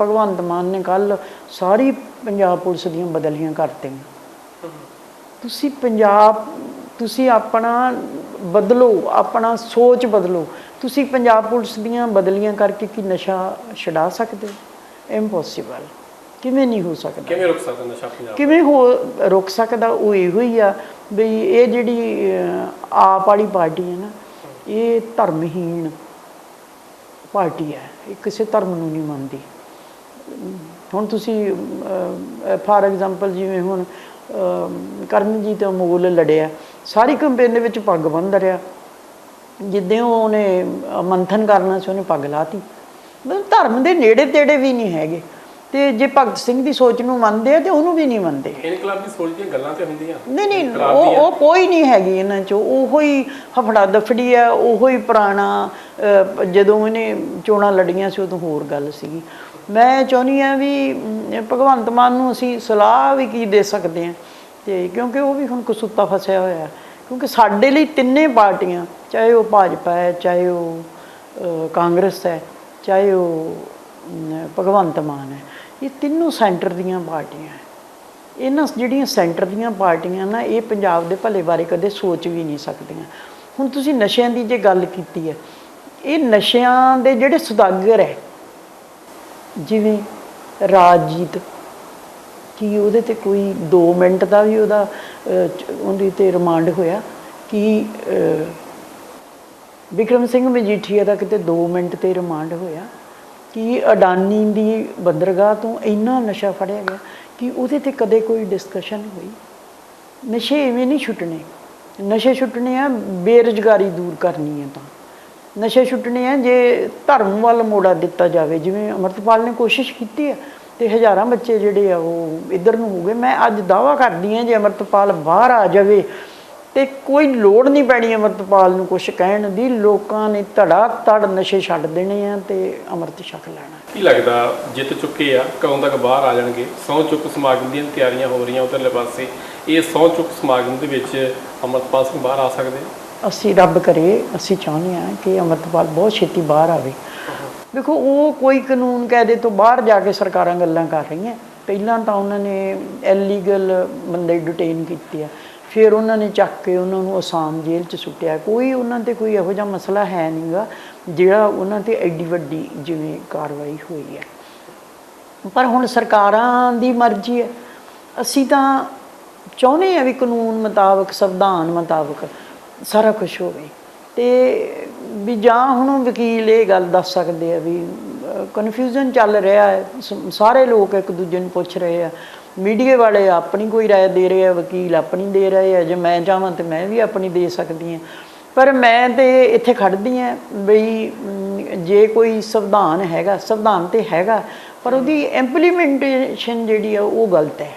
ਭਗਵੰਤ ਮਾਨ ਨੇ ਕੱਲ ਸਾਰੀ ਪੰਜਾਬ ਪੁਲਿਸ ਦੀਆਂ ਬਦਲੀਆਂ ਕਰਤੀਆਂ। ਤੁਸੀਂ ਪੰਜਾਬ ਤੁਸੀਂ ਆਪਣਾ ਬਦਲੋ ਆਪਣਾ ਸੋਚ ਬਦਲੋ। ਤੁਸੀਂ ਪੰਜਾਬ ਪੁਲਿਸ ਦੀਆਂ ਬਦਲੀਆਂ ਕਰਕੇ ਕੀ ਨਸ਼ਾ ਛਡਾ ਸਕਦੇ? ਇੰਪੋਸੀਬਲ ਕਿਵੇਂ ਨਹੀਂ ਹੋ ਸਕਦਾ? ਕਿਵੇਂ ਰੁਕ ਸਕਦਾ ਨਸ਼ਾ ਪੰਜਾਬ ਕਿਵੇਂ ਹੋ ਰੁਕ ਸਕਦਾ? ਉਹ ਇਹੋ ਹੀ ਆ ਵੀ ਇਹ ਜਿਹੜੀ ਆਪ ਵਾਲੀ ਪਾਰਟੀ ਹੈ ਨਾ ਇਹ ਧਰਮਹੀਣ ਪਾਰਟੀ ਹੈ। ਇਹ ਕਿਸੇ ਧਰਮ ਨੂੰ ਨਹੀਂ ਮੰਨਦੀ। ਹੁਣ ਤੁਸੀਂ ਫਾਰ ਐਗਜ਼ਾਮਪਲ ਜਿਵੇਂ ਹੁਣ ਅਹ, ਕਰਮਜੀਤ ਅਮੋਲ ਲੜਿਆ ਸਾਰੀ ਕੰਪੇਨ ਦੇ ਵਿੱਚ ਪੱਗ ਬੰਨ੍ਹ ਰਿਹਾ। ਜਿੱਦਾਂ ਉਹਨੇ ਮੰਥਨ ਕਰਨਾ ਸੀ ਉਹਨੇ ਪੱਗ ਲਾਤੀ। ਮਤਲਬ ਧਰਮ ਦੇ ਨੇੜੇ ਤੇੜੇ ਵੀ ਨਹੀਂ ਹੈਗੇ। ਤੇ ਜੇ ਭਗਤ ਸਿੰਘ ਦੀ ਸੋਚ ਨੂੰ ਮੰਨਦੇ ਆ ਤੇ ਉਹਨੂੰ ਵੀ ਨਹੀਂ ਮੰਨਦੇ। ਇਨਕਲਾਬੀ ਸੋਚ ਦੀਆਂ ਗੱਲਾਂ ਤੇ ਹੁੰਦੀਆਂ। ਨਹੀਂ ਨਹੀਂ ਉਹ। ਉਹ ਕੋਈ ਨਹੀਂ ਹੈਗੀ ਇਹਨਾਂ ਚੋਂ। ਉਹੋ ਹੀ ਹਫੜਾ ਦਫੜੀ ਹੈ ਉਹੋ ਹੀ ਪੁਰਾਣਾ ਜਦੋਂ ਇਹਨੇ ਚੋਣਾਂ ਲੜੀਆਂ ਸੀ ਉਦੋਂ ਹੋਰ ਗੱਲ ਸੀਗੀ। ਮੈਂ ਚਾਹੁੰਦੀ ਆ ਵੀ ਭਗਵੰਤ ਮਾਨ ਨੂੰ ਅਸੀਂ ਸਲਾਹ ਵੀ ਕੀ ਦੇ ਸਕਦੇ ਆ ਤੇ ਕਿਉਂਕਿ ਉਹ ਵੀ ਹੁਣ ਕਸੂਤਾ ਫਸਿਆ ਹੋਇਆ। ਕਿਉਂਕਿ ਸਾਡੇ ਲਈ ਤਿੰਨੇ ਪਾਰਟੀਆਂ ਚਾਹੇ ਉਹ ਭਾਜਪਾ ਹੈ ਚਾਹੇ ਉਹ ਕਾਂਗਰਸ ਹੈ ਚਾਹੇ ਉਹ ਭਗਵੰਤ ਮਾਨ ਹੈ। ਇਹ ਤਿੰਨੋਂ ਸੈਂਟਰ ਦੀਆਂ ਪਾਰਟੀਆਂ ਇਹਨਾਂ ਜਿਹੜੀਆਂ ਸੈਂਟਰ ਦੀਆਂ ਪਾਰਟੀਆਂ ਨਾ ਇਹ ਪੰਜਾਬ ਦੇ ਭਲੇ ਬਾਰੇ ਕਦੇ ਸੋਚ ਵੀ ਨਹੀਂ ਸਕਦੀਆਂ। ਹੁਣ ਤੁਸੀਂ ਨਸ਼ਿਆਂ ਦੀ ਜੇ ਗੱਲ ਕੀਤੀ ਹੈ ਇਹ ਨਸ਼ਿਆਂ ਦੇ ਜਿਹੜੇ ਸੁਦਾਗਰ ਹੈ ਜਿਵੇਂ ਰਾਜਜੀਤ ਕੀ ਉਹਦੇ ਤੇ ਕੋਈ 2 ਮਿੰਟ ਦਾ ਵੀ ਉਹਦਾ ਅਹ, ਉਹਦੀ ਤੇ ਰਿਮਾਂਡ ਹੋਇਆ ਕਿ ਅਹ, ਵਿਕਰਮ ਸਿੰਘ ਮਜੀਠੀਆ ਦਾ ਕਿਤੇ 2 ਮਿੰਟ ਤੇ ਰਿਮਾਂਡ ਹੋਇਆ। ਕਿ ਅਡਾਨੀ ਦੀ ਬੰਦਰਗਾਹ ਤੋਂ ਇੰਨਾ ਨਸ਼ਾ ਫੜਿਆ ਗਿਆ ਕਿ ਉਹਦੇ ਤੇ ਕਦੇ ਕੋਈ ਡਿਸਕਸ਼ਨ ਹੋਈ। ਨਸ਼ੇ ਐਵੇਂ ਨਹੀਂ ਛੁੱਟਣੇ। ਨਸ਼ੇ ਛੁੱਟਣੇ ਆ, ਬੇਰੁਜ਼ਗਾਰੀ ਦੂਰ ਕਰਨੀ ਹੈ ਤਾਂ। ਨਸ਼ੇ ਛੁੱਟਣੇ ਆ ਜੇ ਧਰਮ ਵੱਲ ਮੋੜਾ ਦਿੱਤਾ ਜਾਵੇ, ਜਿਵੇਂ ਅਮਰਤਪਾਲ ਨੇ ਕੋਸ਼ਿਸ਼ ਕੀਤੀ ਹੈ ਤੇ ਹਜ਼ਾਰਾਂ ਬੱਚੇ ਜਿਹੜੇ ਆ ਉਹ ਇੱਧਰ ਨੂੰ ਹੋ ਗਏ। ਮੈਂ ਅੱਜ ਦਾਵਾ ਕਰਦੀ ਹਾਂ ਜੇ ਅਮਰਤਪਾਲ ਬਾਹਰ ਆ ਜਾਵੇ ਤੇ ਕੋਈ ਲੋੜ ਨਹੀਂ ਪੈਣੀ ਅਮਰਤਪਾਲ ਨੂੰ ਕੁਝ ਕਹਿਣ ਦੀ। ਲੋਕਾਂ ਨੇ ਧੜਾ ਧੜ ਨਸ਼ੇ ਛੱਡ ਦੇਣੇ ਆ ਤੇ ਅਮਰਤ ਛਕ ਲੈਣਾ। ਕੀ ਲੱਗਦਾ ਜਿੱਤ ਚੁੱਕੇ ਆ ਕਦੋਂ ਤੱਕ ਬਾਹਰ ਆ ਜਾਣਗੇ? ਸਹੁੰ ਚੁੱਕ ਸਮਾਗਮ ਦੀਆਂ ਤਿਆਰੀਆਂ ਹੋ ਰਹੀਆਂ ਉਧਰਲੇ ਪਾਸੇ। ਇਹ ਸਹੁੰ ਚੁੱਕ ਸਮਾਗਮ ਦੇ ਵਿੱਚ ਅਮਰਪਾਲ ਸਿੰਘ ਬਾਹਰ ਆ ਸਕਦੇ? ਆ? ਅਸੀਂ ਰੱਬ ਕਰੇ ਅਸੀਂ ਚਾਹੁੰਦੇ ਹਾਂ ਕਿ ਅਮਰਤਪਾਲ ਬਹੁਤ ਛੇਤੀ ਬਾਹਰ ਆਵੇ। ਦੇਖੋ ਉਹ ਕੋਈ ਕਾਨੂੰਨ ਕਾਇਦੇ ਤੋਂ ਬਾਹਰ ਜਾ ਕੇ ਸਰਕਾਰਾਂ ਗੱਲਾਂ ਕਰ ਰਹੀਆਂ। ਪਹਿਲਾਂ ਤਾਂ ਉਹਨਾਂ ਨੇ ਇਲੀਗਲ ਬੰਦੇ ਡਿਟੇਨ ਕੀਤੇ ਆ। ਫਿਰ ਉਹਨਾਂ ਨੇ ਚੱਕ ਕੇ ਉਹਨਾਂ ਨੂੰ ਅਸਾਮ ਜੇਲ੍ਹ 'ਚ ਸੁੱਟਿਆ। ਕੋਈ ਉਹਨਾਂ ਤੇ ਕੋਈ ਇਹੋ ਜਿਹਾ ਮਸਲਾ ਹੈ ਨਹੀਂਗਾ, ਜਿਹੜਾ ਉਹਨਾਂ ਤੇ ਐਡੀ ਵੱਡੀ ਜਿਵੇਂ ਕਾਰਵਾਈ ਹੋਈ ਹੈ। ਪਰ ਹੁਣ ਸਰਕਾਰਾਂ ਦੀ ਮਰਜ਼ੀ ਹੈ। ਅਸੀਂ ਤਾਂ ਚਾਹੁੰਦੇ ਆ ਵੀ ਕਾਨੂੰਨ ਮੁਤਾਬਕ, ਸੰਵਿਧਾਨ ਮੁਤਾਬਕ ਸਾਰਾ ਕੁਝ ਹੋਵੇ। ਤੇ ਵੀ ਜਾਂ ਹੁਣ ਵਕੀਲ ਇਹ ਗੱਲ ਦੱਸ ਸਕਦੇ ਆ ਵੀ ਕਨਫਿਊਜ਼ਨ ਚੱਲ ਰਿਹਾ ਹੈ। ਸਾਰੇ ਲੋਕ ਇੱਕ ਦੂਜੇ ਨੂੰ ਪੁੱਛ ਰਹੇ ਆ। ਮੀਡੀਆ ਵਾਲੇ ਆਪਣੀ ਕੋਈ رائے ਦੇ ਰਹੇ ਆ ਵਕੀਲ ਆਪਣੀ ਦੇ ਰਹੇ ਆ ਜੇ ਮੈਂ ਚਾਹਾਂ ਤੇ ਮੈਂ ਵੀ ਆਪਣੀ ਦੇ ਸਕਦੀ ਹਾਂ ਪਰ ਮੈਂ ਤੇ ਇੱਥੇ ਖੜਦੀ ਆ ਬਈ ਅਮ, ਜੇ ਕੋਈ ਸੰਵਿਧਾਨ ਹੈਗਾ ਸੰਵਿਧਾਨ ਤੇ ਹੈਗਾ ਪਰ ਉਹਦੀ ਇੰਪਲੀਮੈਂਟੇਸ਼ਨ ਜਿਹੜੀ ਆ ਉਹ ਗਲਤ ਹੈ